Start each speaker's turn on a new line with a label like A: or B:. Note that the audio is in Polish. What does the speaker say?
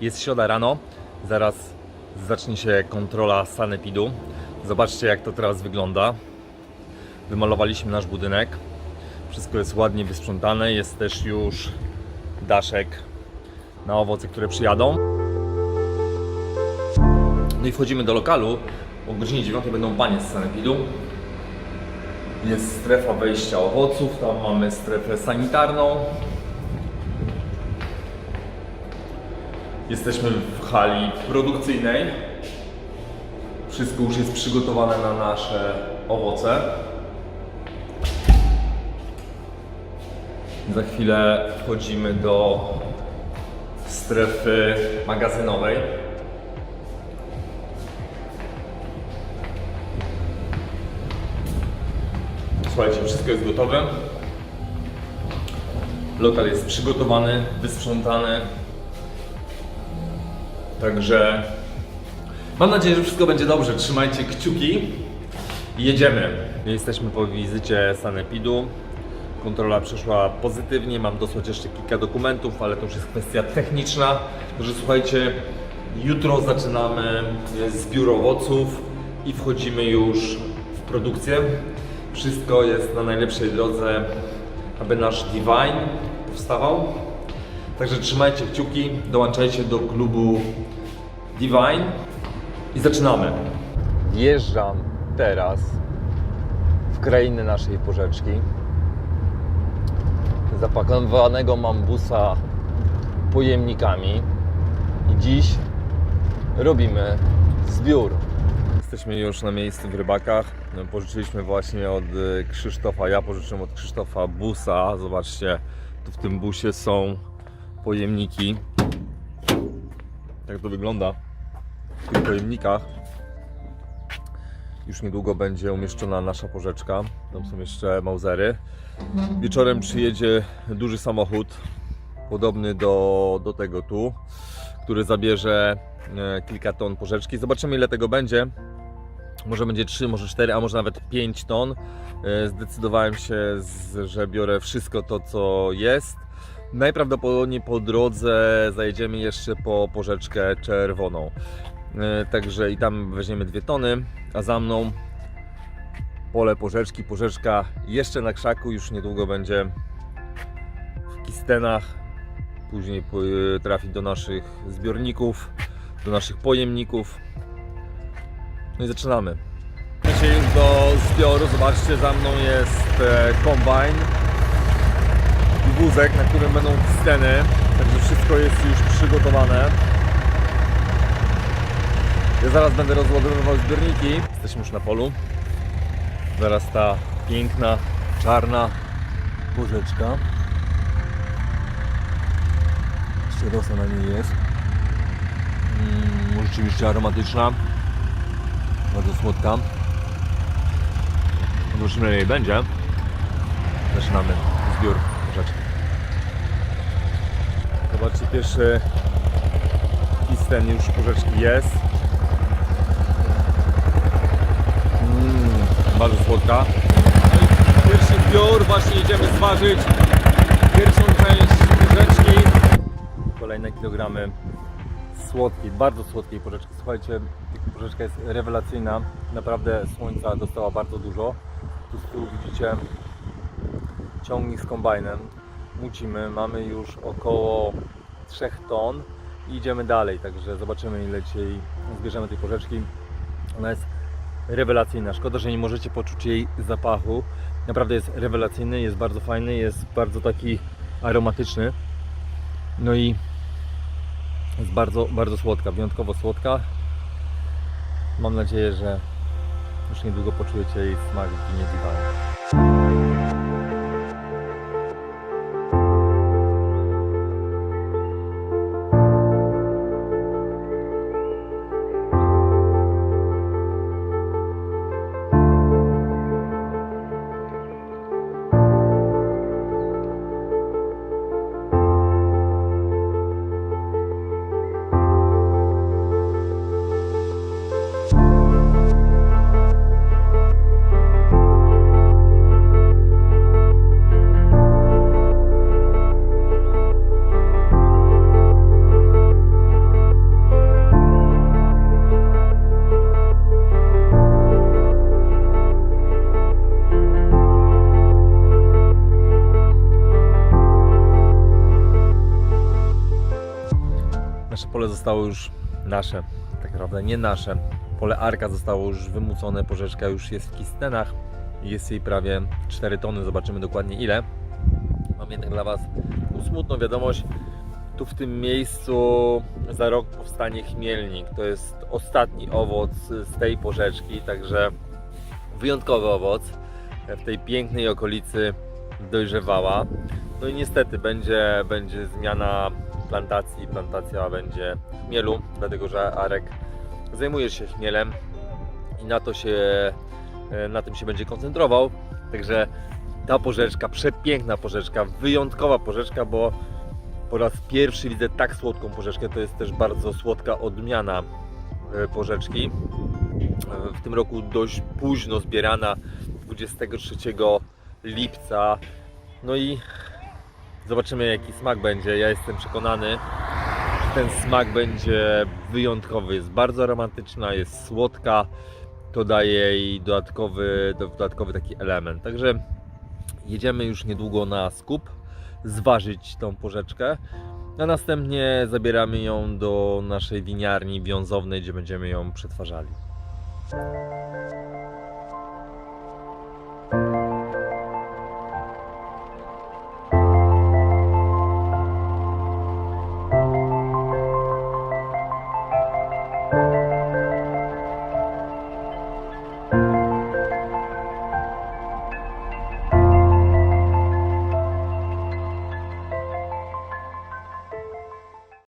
A: Jest środa rano, zaraz zacznie się kontrola sanepidu. Zobaczcie jak to teraz wygląda. Wymalowaliśmy nasz budynek. Wszystko jest ładnie wysprzątane. Jest też już daszek na owoce, które przyjadą. No i wchodzimy do lokalu. O godzinie 9 będą panie z sanepidu. Jest strefa wejścia owoców, tam mamy strefę sanitarną. Jesteśmy w hali produkcyjnej. Wszystko już jest przygotowane na nasze owoce. Za chwilę wchodzimy do strefy magazynowej. Słuchajcie, wszystko jest gotowe. Lokal jest przygotowany, wysprzątany. Także mam nadzieję, że wszystko będzie dobrze. Trzymajcie kciuki i jedziemy. Jesteśmy po wizycie Sanepidu. Kontrola przeszła pozytywnie. Mam dosłać jeszcze kilka dokumentów, ale to już jest kwestia techniczna. Także słuchajcie, jutro zaczynamy zbiór owoców i wchodzimy już w produkcję. Wszystko jest na najlepszej drodze, aby nasz Divine powstawał. Także trzymajcie kciuki, dołączajcie do klubu Divine i zaczynamy. Wjeżdżam teraz w krainę naszej porzeczki. Zapakowanego mam busa pojemnikami i dziś robimy zbiór. Jesteśmy już na miejscu w Rybakach. No, Pożyczyliśmy właśnie od y, Krzysztofa, ja pożyczyłem od Krzysztofa busa. Zobaczcie, tu w tym busie są pojemniki. Tak to wygląda w tych pojemnikach. Już niedługo będzie umieszczona nasza porzeczka. Tam są jeszcze mauzery. Wieczorem przyjedzie duży samochód, podobny do, do tego tu, który zabierze e, kilka ton porzeczki. Zobaczymy ile tego będzie. Może będzie 3, może 4, a może nawet 5 ton. E, Zdecydowałem się, że biorę wszystko to, co jest. Najprawdopodobniej po drodze zajedziemy jeszcze po porzeczkę czerwoną. E, Także i tam weźmiemy dwie tony, a za mną pole porzeczki. Porzeczka jeszcze na krzaku, już niedługo będzie w kistenach. Później e, trafi do naszych zbiorników, do naszych pojemników. No i zaczynamy. Dzisiaj już do zbioru. Zobaczcie, za mną jest e, kombajn i wózek, na którym będą sceny. Także wszystko jest już przygotowane. Ja zaraz będę rozładowywał zbiorniki. Jesteśmy już na polu. Zaraz ta piękna, czarna porzeczka. Jeszcze na niej jest. Mm, rzeczywiście aromatyczna. Bardzo słodka. Zobaczymy jej będzie. Zaczynamy zbiór rzeczy. Zobaczcie, pierwszy kisten już porzeczki jest. Bardzo słodka. No Pierwszy zbiór, właśnie jedziemy zważyć pierwszą część porzeczki. Kolejne kilogramy słodkiej, bardzo słodkiej porzeczki. Słuchajcie, porzeczka jest rewelacyjna. Naprawdę słońca dostała bardzo dużo. Tu z tyłu widzicie ciągnik z kombajnem. Mucimy, mamy już około 3 ton i idziemy dalej, także zobaczymy ile dzisiaj zbierzemy tej porzeczki. Ona jest rewelacyjna. Szkoda, że nie możecie poczuć jej zapachu. Naprawdę jest rewelacyjny, jest bardzo fajny, jest bardzo taki aromatyczny. No i jest bardzo, bardzo słodka, wyjątkowo słodka. Mam nadzieję, że już niedługo poczujecie jej smak w ginie Nasze pole zostało już nasze, tak naprawdę nie nasze. Pole Arka zostało już wymucone, porzeczka już jest w kistenach. Jest jej prawie 4 tony, zobaczymy dokładnie ile. Mam jednak dla Was smutną wiadomość. Tu w tym miejscu za rok powstanie chmielnik. To jest ostatni owoc z tej porzeczki, także wyjątkowy owoc w tej pięknej okolicy dojrzewała. No i niestety będzie, będzie zmiana plantacji. Plantacja będzie chmielu, dlatego że Arek zajmuje się chmielem i na to się, e, na tym się będzie koncentrował. Także ta porzeczka, przepiękna porzeczka, wyjątkowa porzeczka, bo po raz pierwszy widzę tak słodką porzeczkę. To jest też bardzo słodka odmiana e, porzeczki. E, W tym roku dość późno zbierana, 23 lipca. No i zobaczymy jaki smak będzie. Ja jestem przekonany, że ten smak będzie wyjątkowy. Jest bardzo aromatyczna, jest słodka. To daje jej dodatkowy, dodatkowy taki element. Także jedziemy już niedługo na skup, zważyć tą porzeczkę. A następnie zabieramy ją do naszej winiarni wiązownej, gdzie będziemy ją przetwarzali. Thank you.